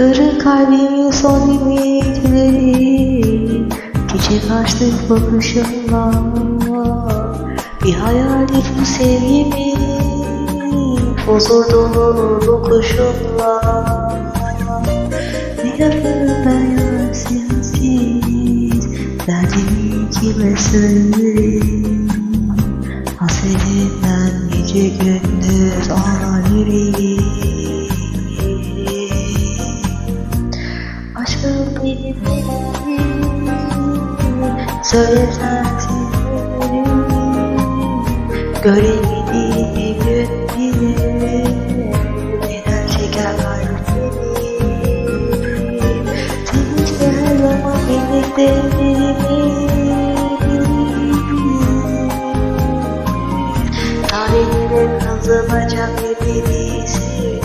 Kırık kalbimin son ümitleri Küçük açtık bakışınla Bir hayaldi bu sevgimi Huzur dolu dokuşunla Ne yaparım ben ya sensiz Derdimi kime söylerim Hasretinden gece gündüz ağlar yüreğim Söyle sensin Göremediğim gün bile Neden şeker var senin Sen işte her zaman birlikte Tarihlerin kazanacak hepimizi